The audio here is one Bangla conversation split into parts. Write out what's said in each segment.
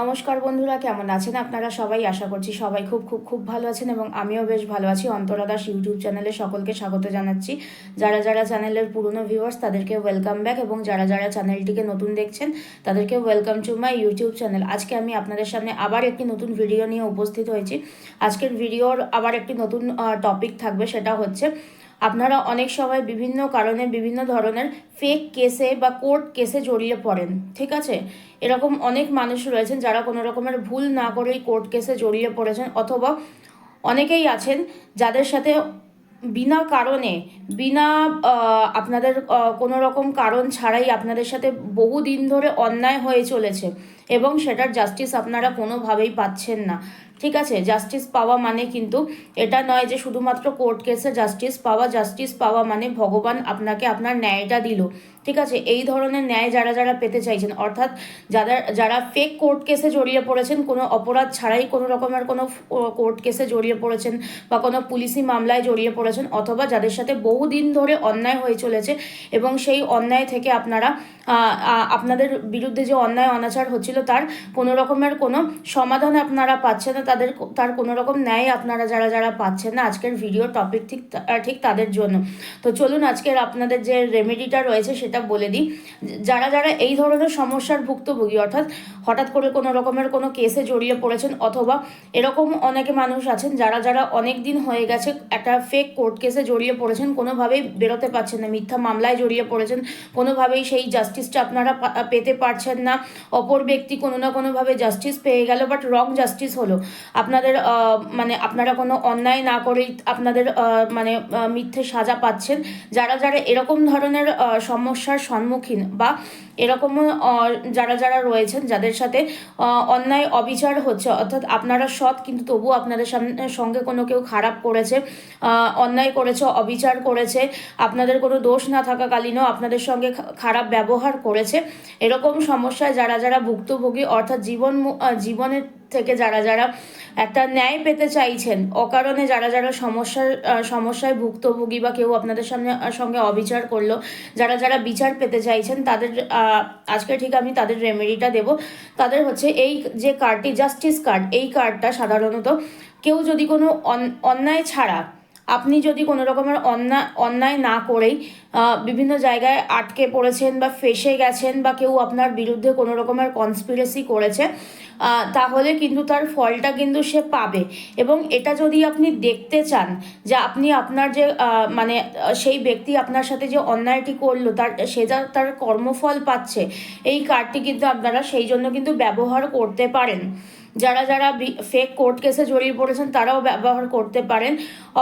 নমস্কার বন্ধুরা, কেমন আছেন আপনারা সবাই? আশা করছি সবাই খুব খুব খুব ভালো আছেন এবং আমিও বেশ ভালো আছি। অন্তরা দাস ইউটিউব চ্যানেলে সকলকে স্বাগত জানাচ্ছি। যারা যারা চ্যানেলের পুরনো ভিউয়ার্স তাদেরকে ওয়েলকাম ব্যাক এবং যারা যারা চ্যানেলটিকে নতুন দেখছেন, তাদেরকে welcome to my YouTube channel আজকে আমি আপনাদের সামনে আবার একটি নতুন ভিডিও নিয়ে উপস্থিত হয়েছি। আজকের ভিডিওর আবার একটি নতুন টপিক থাকবে, সেটা হচ্ছে আপনারা অনেক সময় বিভিন্ন কারণে বিভিন্ন ধরনের ফেক কেসে বা কোর্ট কেসে জড়িয়ে পড়েন, ঠিক আছে? এরকম অনেক মানুষ রয়েছেন যারা কোনো রকমের ভুল না করেই কোর্ট কেসে জড়িয়ে পড়েছেন অথবা অনেকেই আছেন যাদের সাথে বিনা কারণে, বিনা আপনাদের কোনো রকম কারণ ছাড়াই আপনাদের সাথে বহুদিন ধরে অন্যায় হয়ে চলেছে। এবং সেটার জাস্টিস আপনারা কোনোভাবেই পাচ্ছেন না। ঠিক আছে? জাস্টিস পাওয়া মানে কিন্তু এটা নয় যে শুধুমাত্র কোর্ট কেসে জাস্টিস পাওয়া জাস্টিস পাওয়া মানে ভগবান আপনাকে আপনার ন্যায়টা দিল। ঠিক আছে? এই ধরনের ন্যায় যারা যারা পেতে চাইছেন, অর্থাৎ যারা যারা ফেক কোর্ট কেসে জড়িয়ে পড়েছেন, কোনো অপরাধ ছাড়াই কোনো রকমের কোনো কোর্ট কেসে জড়িয়ে পড়েছেন বা কোনো পুলিশি মামলায় জড়িয়ে পড়েছেন, অথবা যাদের সাথে বহুদিন ধরে অন্যায় হয়ে চলেছে এবং সেই অন্যায় থেকে আপনারা আপনাদের বিরুদ্ধে যে অন্যায় অনাচার হচ্ছিল তার কোনো রকমের কোনো সমাধান আপনারা পাচ্ছেন না, তাদের তার কোনো রকম ন্যায় আপনারা যারা যারা পাচ্ছেন না, আজকের ভিডিও টপিক ঠিক ঠিক তাদের জন্য। তো চলুন আজকের আপনাদের যে রেমেডিটা রয়েছে সেটা বলে দিই। যারা যারা এই ধরনের সমস্যার ভুক্তভোগী, অর্থাৎ হঠাৎ করে কোনো রকমের কোনো কেসে জড়িয়ে পড়েছেন অথবা এরকম অনেকে মানুষ আছেন যারা যারা অনেক দিন হয়ে গেছে একটা ফেক কোর্ট কেসে জড়িয়ে পড়েছেন, কোনোভাবেই বেরোতে পারছেন না, মিথ্যা মামলায় জড়িয়ে পড়েছেন, কোনোভাবেই সেই জাস্টিসটা আপনারা পেতে পারছেন না, অপর ব্যক্তি কোনো না কোনোভাবে জাস্টিস পেয়ে গেল বাট রং জাস্টিস হলো। আপনাদের মানে আপনারা কোনো অন্যায় না করেই আপনাদের মানে মিথ্যে সাজা পাচ্ছেন। যারা যারা এরকম ধরনের সমস্যার সম্মুখীন বা এরকম যারা যারা রয়েছেন, যাদের সাথে অন্যায় অবিচার হচ্ছে, অর্থাৎ আপনারা সৎ, কিন্তু তবুও আপনাদের সামনে, সঙ্গে কোনো কেউ খারাপ করেছে অন্যায় করেছে, অবিচার করেছে, আপনাদের কোনো দোষ না থাকাকালীনও আপনাদের সঙ্গে খারাপ ব্যবহার করেছে, এরকম সমস্যায় যারা যারা ভুক্তভোগী অর্থাৎ জীবন জীবনের থেকে যারা যারা একটা ন্যায় পেতে চাইছেন, অকারণে যারা যারা সমস্যার সমস্যায় ভুক্তভোগী বা কেউ আপনাদের সামনে সঙ্গে অবিচার করল, যারা যারা বিচার পেতে চাইছেন, তাদের আজকে ঠিক আমি তাদের রেমেডিটা দেব। তাদের হচ্ছে এই যে কার্ডটি জাস্টিস কার্ড এই কার্ডটা সাধারণত কেউ যদি কোনো অন- অন্যায় ছাড়া আপনি যদি কোনো রকমের অন্যায় অন্যায় না করেই বিভিন্ন জায়গায় আটকে পড়েছেন বা ফেসে গেছেন বা কেউ আপনার বিরুদ্ধে কোনো রকমের কনস্পিরেসি করেছে তাহলে কিন্তু তার ফলটা কিন্তু সে পাবে। এবং এটা যদি আপনি দেখতে চান যে আপনি আপনার যে মানে সেই ব্যক্তি আপনার সাথে যে অন্যায়টি করল, তার, সে যা তার কর্মফল পাচ্ছে, এই কার্ডটি কিন্তু আপনারা সেই জন্য কিন্তু ব্যবহার করতে পারেন। যারা যারা ফেক কোর্ট কেসে জড়িয়ে পড়েছেন, তারাও ব্যবহার করতে পারেন।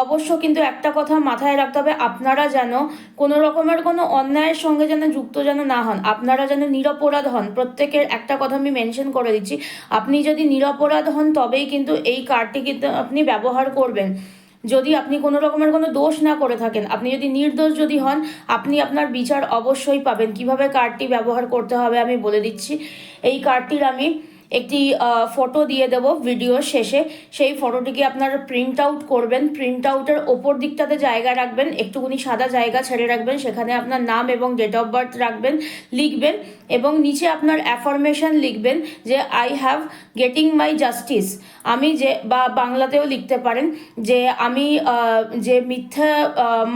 অবশ্য কিন্তু একটা কথা মাথায় রাখতে হবে, আপনারা যেন কোনো রকমের কোনো অন্যায়ের সঙ্গে যেন যুক্ত যেন না হন, আপনারা যেন নিরপরাধ হন। প্রত্যেকের একটা কথা আমি মেনশন করে দিচ্ছি, আপনি যদি নিরপরাধ হন, তবেই কিন্তু এই কার্ডটি কিন্তু আপনি ব্যবহার করবেন। যদি আপনি কোনো রকমের কোনো দোষ না করে থাকেন, আপনি যদি নির্দোষ যদি হন, আপনি আপনার বিচার অবশ্যই পাবেন। কীভাবে কার্ডটি ব্যবহার করতে হবে আমি বলে দিচ্ছি। এই কার্ডটির আমি একটি ফটো দিয়ে দেবো ভিডিও শেষে। সেই ফটোটিকে আপনারা প্রিন্ট আউট করবেন। প্রিন্ট আউটের ওপর দিকটাতে জায়গা রাখবেন। একটুকুনি সাদা জায়গা ছেড়ে রাখবেন। সেখানে আপনার নাম এবং ডেট অফ বার্থ রাখবেন, লিখবেন এবং নিচে আপনার অ্যাফরমেশন লিখবেন যে I have getting my justice আমি যে, বা বাংলাতেও লিখতে পারেন যে, আমি যে মিথ্যা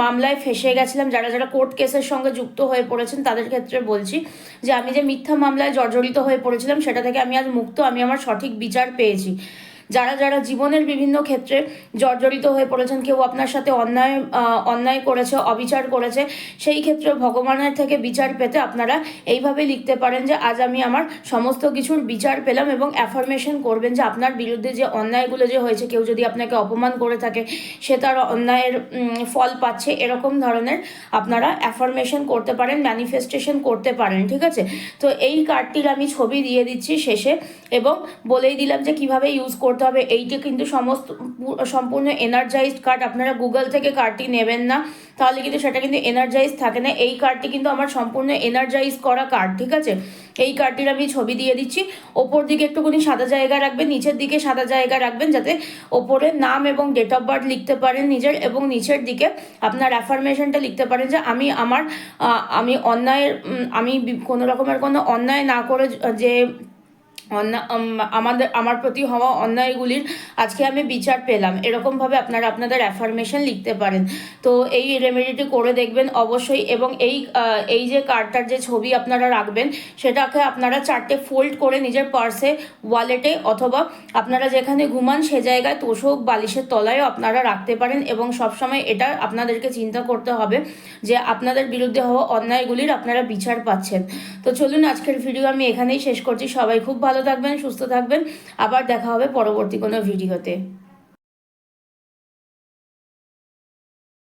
মামলায় ফেসে গেছিলাম, যারা যারা কোর্ট কেসের সঙ্গে যুক্ত হয়ে পড়েছেন, তাদের ক্ষেত্রে বলছি যে, আমি যে মিথ্যা মামলায় জর্জরিত হয়ে পড়েছিলাম, সেটা থেকে আমি আজ মুক্ত আমি আমার সঠিক বিচার পেয়েছি। যারা যারা জীবনের বিভিন্ন ক্ষেত্রে জর্জরিত হয়ে পড়েছেন, কেউ আপনার সাথে অন্যায় অন্যায় করেছে, অবিচার করেছে, সেই ক্ষেত্রে ভগবানের থেকে বিচার পেতে আপনারা এইভাবে লিখতে পারেন যে, আজ আমি আমার সমস্ত কিছুর বিচার পেলাম এবং অ্যাফার্মেশন করবেন যে, আপনার বিরুদ্ধে যে অন্যায়গুলো যে হয়েছে, কেউ যদি আপনাকে অপমান করে থাকে, সে তার অন্যায়ের ফল পাচ্ছে, এরকম ধরনের আপনারা অ্যাফার্মেশন করতে পারেন ম্যানিফেস্টেশন করতে পারেন, ঠিক আছে? তো এই কার্ডটির আমি ছবি দিয়ে দিচ্ছি শেষে এবং বলেই দিলাম যে, কীভাবে ইউজ করতে হবে। এইটি কিন্তু সমস্ত সম্পূর্ণ এনার্জাইজড কার্ড আপনারা গুগল থেকে কার্ডটি নেবেন না, তাহলে কিন্তু সেটা কিন্তু এনার্জাইজ থাকে না। এই কার্ডটি কিন্তু আমার সম্পূর্ণ এনার্জাইজ করা কার্ড ঠিক আছে? এই কার্ডটির আমি ছবি দিয়ে দিচ্ছি। ওপর দিকে একটুখানি সাদা জায়গা রাখবেন, নিচের দিকে সাদা জায়গা রাখবেন, যাতে ওপরে নাম এবং ডেট অফ বার্থ লিখতে পারেন নিজের এবং নিচের দিকে আপনার অ্যাফার্মেশনটা লিখতে পারেন যে আমি আমার আমি অন্যায়ের আমি কোনো রকমের কোনো অন্যায় না করে যে অন্যা- আমাদের, আমার প্রতি হওয়া অন্যায়গুলির আজকে আমি বিচার পেলাম। এরকমভাবে আপনারা আপনাদের অ্যাফার্মেশন লিখতে পারেন। তো এই রেমেডিটি করে দেখবেন অবশ্যই এবং এই এই যে কার্ডটার যে ছবি আপনারা রাখবেন, সেটাকে আপনারা চারটে ফোল্ড করে নিজের পার্সে ওয়ালেটে অথবা আপনারা যেখানে ঘুমান সে জায়গায় তোষক বালিশের তলায়ও আপনারা রাখতে পারেন এবং সবসময় এটা আপনাদেরকে চিন্তা করতে হবে যে আপনাদের বিরুদ্ধে হওয়া অন্যায়গুলির আপনারা বিচার পাচ্ছেন। তো চলুন আজকের ভিডিও আমি এখানেই শেষ করছি। সবাই খুব ভালো থাকবেন সুস্থ থাকবেন। আবার দেখা হবে পরবর্তী কোনো ভিডিওতে।